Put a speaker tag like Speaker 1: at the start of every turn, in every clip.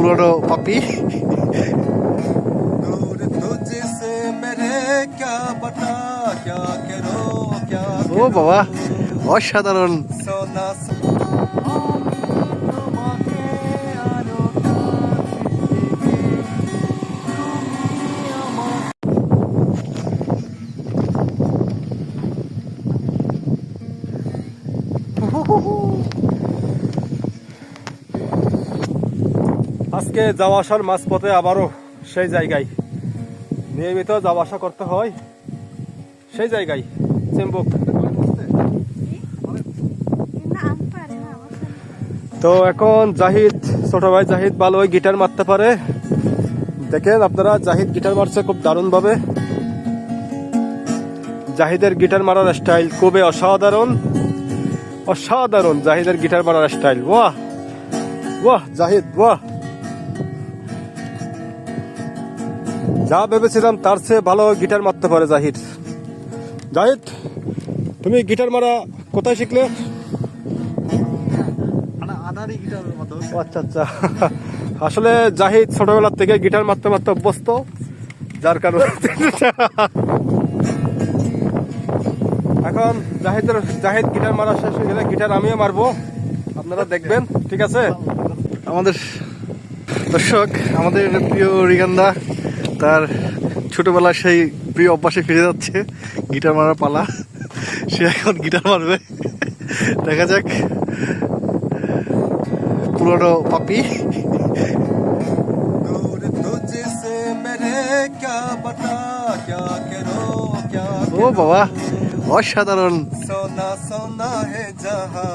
Speaker 1: পুরোনো পাপি। ও বাবা অসাধারণ।
Speaker 2: আজকে যাওয়া আসার মাঝপথে আবারও সেই জায়গায়। নিয়মিত যাওয়া আসা করতে হয় সেই জায়গায়, চেম্বুক। তো এখন জাহিদ, ছোট ভাই জাহিদ ভালো ওই গিটার মারতে পারে। দেখেন আপনারা, জাহিদ গিটার মারছে খুব দারুণ ভাবে জাহিদের গিটার মারার স্টাইল খুবই অসাধারণ। অসাধারণ জাহিদের গিটার মারার স্টাইল। বাহ বাহ জাহিদ বাহ যা ভেবেছিলাম তার চেয়ে ভালো গিটার মারতে পারে জাহিদ। জাহিদ তুমি গিটার মারা কোথায় শিখলে? আচ্ছা আচ্ছা। আসলে জাহিদ ছোটবেলা থেকে গিটার মারতে মারতে অভ্যস্ত যার কারণে এখন জাহিদের জাহিদ গিটার মারা শেষ হয়ে গেলে গিটার আমিও মারবো। আপনারা দেখবেন ঠিক আছে?
Speaker 1: আমাদের দর্শক আমাদের প্রিয় রিগান্দা তার ছোটোবেলার সেই প্রিয় অভ্যাসে ফিরে যাচ্ছে গিটার মারার পালা। সে এখন গিটার মারবে। দেখা যাক। পুরনো পাপি। ও বাবা অসাধারণ।
Speaker 3: সোনা সোনা হে যাহা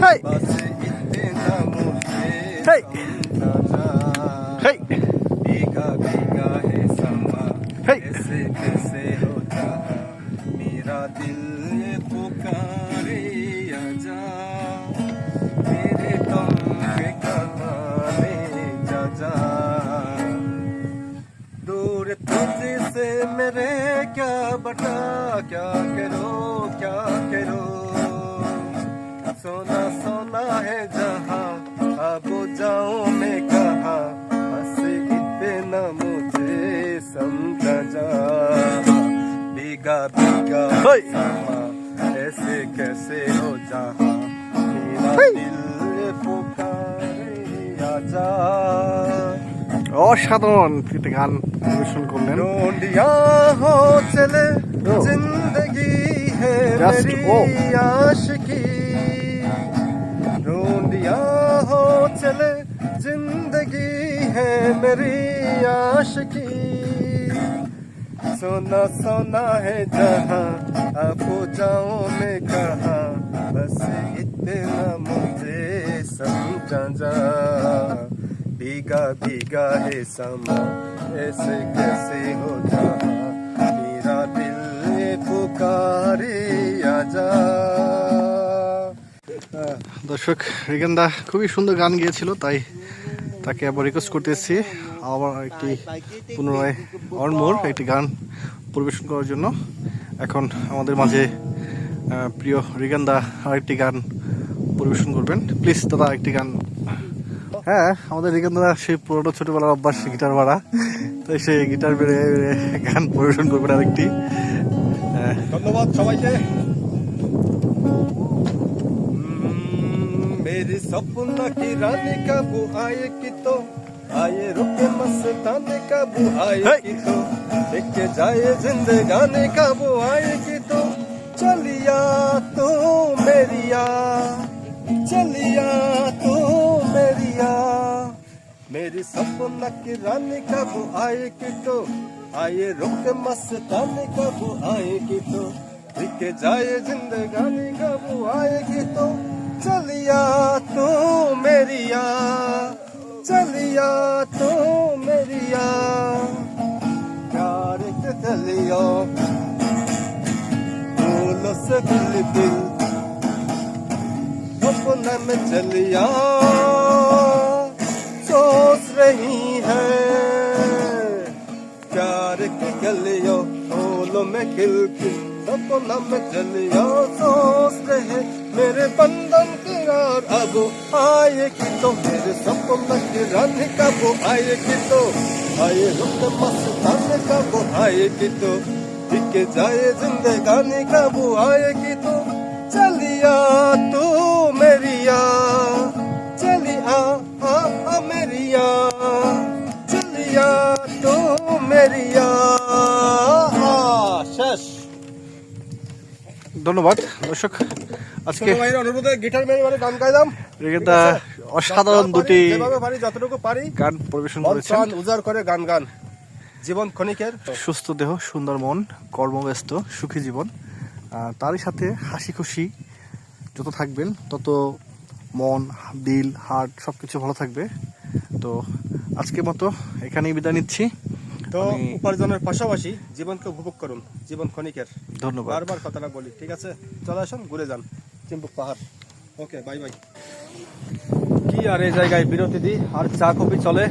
Speaker 1: Hey! Hey!
Speaker 3: मेरा दिल पुकारे आजा। मेरे तुम के कहाने जा दूर तुझसे मेरे क्या बता क्या करो क्या करो। सोना सोना है जहाँ, अब जाऊँ मैं कहाँ। बस इतना मुझे समझा भीगा भीगा
Speaker 1: Hey!
Speaker 3: समा ऐसे कैसे हो जहाँ मेरा
Speaker 1: Hey!
Speaker 3: दिल पुकारे आजा
Speaker 1: অসাধারণ একটা গান পরিবেশন করলেন
Speaker 3: ढूंढिया हो चले
Speaker 1: Oh.
Speaker 3: जिंदगी है
Speaker 1: Just
Speaker 3: मेरी
Speaker 1: oh.
Speaker 3: आशिकी ढूंढिया हो चले जिंदगी है मेरी आशिकी सोना सोना है जहाँ अब जाऊँ मैं कहाँ बस इतना मुझे समझा जा भीगा भीगा है समा ऐसे कैसे हो जा मेरा दिल ये पुकारे आजा
Speaker 1: দর্শক রিগান্দা খুবই সুন্দর গান গিয়েছিল তাই তাকে আবার রিকোয়েস্ট করতেছি আবার একটি পুনরায় অনমোর একটি গান পরিবেশন করার জন্য। এখন আমাদের মাঝে প্রিয় রিগান্দা আরেকটি গান পরিবেশন করবেন। প্লিজ দাদা, একটি গান। হ্যাঁ আমাদের রিগান রিগান্দা সেই পুরোনো ছোটবেলার অভ্যাস গিটার মারা তাই সেই গিটার বেড়ে গান পরিবেশন করবেন আরেকটি।
Speaker 2: ধন্যবাদ সবাইকে।
Speaker 3: सपना की रानी कब आए की तो आए रुके मस्ताने कब आए! कि तो लेके जाए जिंदगानी कब आए कि तो चलिया तो मेरिया चलिया तो मेरिया मेरी सपना की रानी कब आए की तो आए रुक मस्ताने कब आए कि तो लेके जाए जिंदगानी कब आएगी तो चलिया तो मेरिया, चलिया तो मेरिया। प्यार के चलियो, फूलों से दिल दिल सपना में चलिया। सोच रही है, प्यार की गलियों फूलों में खिल खिल सपना में चलिया। सोच रहे मेरे बंधन
Speaker 4: किरार अब आएगी तो मेरे सपन किरण कब आएगी तो। आए रुक मस्तान कब आएगी तो। बिके जाए जिंदगानी कब आएगी तो। चलिया तू मेरिया चलिया आ, मेरिया चलिया तू मेरिया
Speaker 1: ধন্যবাদ। দর্শক আজকে
Speaker 4: অনুরোধে গিটার মেরে মানে গান গাইলাম।
Speaker 1: রিগেন্দা অসাধারণ দুটি
Speaker 4: পারি যতটুকু পারি
Speaker 1: গান পরিবেশন করেছেন।
Speaker 4: উজাড় করে গান গান। জীবন ক্ষণিকের।
Speaker 1: সুস্থ দেহ সুন্দর মন কর্মব্যস্ত সুখী জীবন। তারই সাথে হাসি খুশি যত থাকবেন তত মন দিল হার্ট সব কিছু ভালো থাকবে। তো আজকের মতো এখানেই বিদায় নিচ্ছি।
Speaker 4: তো উপার্জনের পাশাপাশি জীবনকে উপভোগ করুন জীবন ক্ষণিকের।
Speaker 1: ধন্যবাদ।
Speaker 4: বারবার কথাটা বলি ঠিক আছে? চলে আসুন ঘুরে যান চিম্বুক পাহাড়। Okay bye bye.
Speaker 3: কি আর এই জায়গায় বিরতি দিই? আর চা কফি চলে।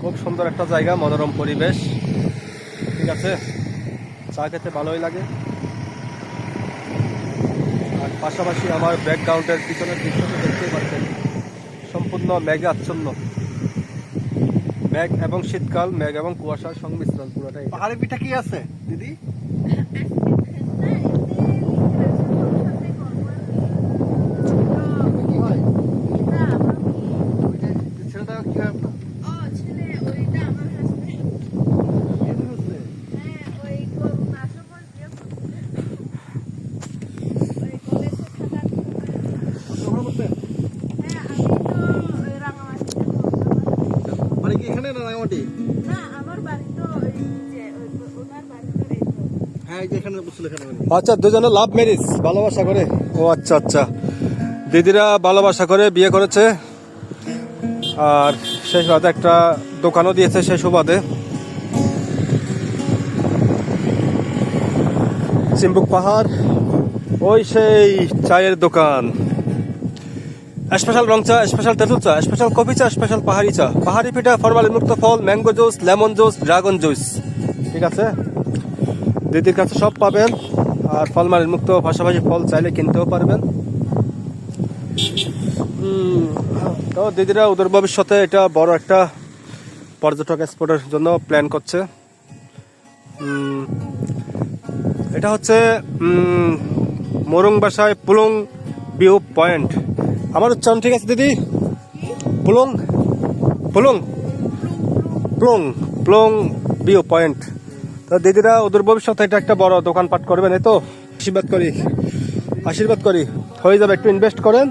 Speaker 3: খুব সুন্দর একটা জায়গা মনোরম পরিবেশ। ঠিক আছে? চা খেতে ভালোই লাগে। আর পাশাপাশি আমার ব্যাকগ্রাউন্ডের পিছনের দৃশ্যটা দেখতেই পাচ্ছেন। সম্পূর্ণ মেঘে আচ্ছন্ন মেঘ এবং শীতকাল মেঘ এবং কুয়াশার সংমিশ্রণ পুরোটাই। এটা।
Speaker 1: পাহাড়ি পিঠা কি আছে দিদি কি হয় ছেলেটা কি হয় আপনার বিয়ে হচ্ছে? লেখাপড়া করতেন? মানে কি এখানে না রাঙামাটি হ্যাঁ এই যে এখানে বসছিল এখানে
Speaker 3: আচ্ছা দুজনে লাভ ম্যারেজ ভালোবাসা করে। ও আচ্ছা আচ্ছা। দিদিরা ভালোবাসা করে বিয়ে করেছে। আর সেই সুবাদে একটা দোকানও দিয়েছে সেই সুবাদে। চিম্বুক পাহাড়, ওই সেই চায়ের দোকান। স্পেশাল রং চা, স্পেশাল তেঁতুল চা, স্পেশাল কফি চা, স্পেশাল পাহাড়ি চা। পাহাড়ি পিঠা ফরমালিন মুক্ত ফল, mango juice, lemon juice, dragon juice. ঠিক আছে? দিদির কাছে সব পাবেন, আর ফল মারির মুক্ত পাশাপাশি ফল চাইলে কিনতেও পারবেন। তো দিদিরা ওদের ভবিষ্যতে এটা বড় একটা পর্যটক স্পটের জন্য প্ল্যান করছে। এটা হচ্ছে মোরং বাসায় পুলং ভিউ পয়েন্ট। আমার উচ্চারণ ঠিক আছে দিদি? Pulong? পুলং? Plong Plong view point. তো দিদিরা, ওদের ভবিষ্যতে এটা একটা বড় দোকানপাট করবেন, এই তো? আশীর্বাদ করি আশীর্বাদ করি। হয়ে যাবে, একটু ইনভেস্ট করেন।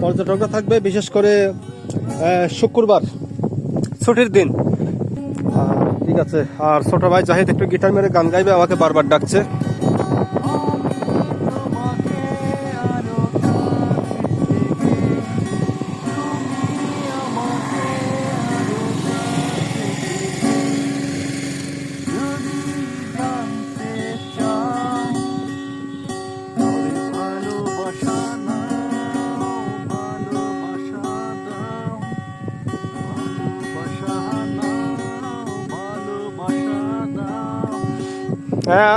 Speaker 3: পর্যটকরা থাকবে, বিশেষ করে শুক্রবার, ছুটির দিন। ঠিক আছে। আর ছোট ভাই জাহিদ একটু গিটার মেরে গান গাইবে, আমাকে বারবার ডাকছে। হ্যাঁ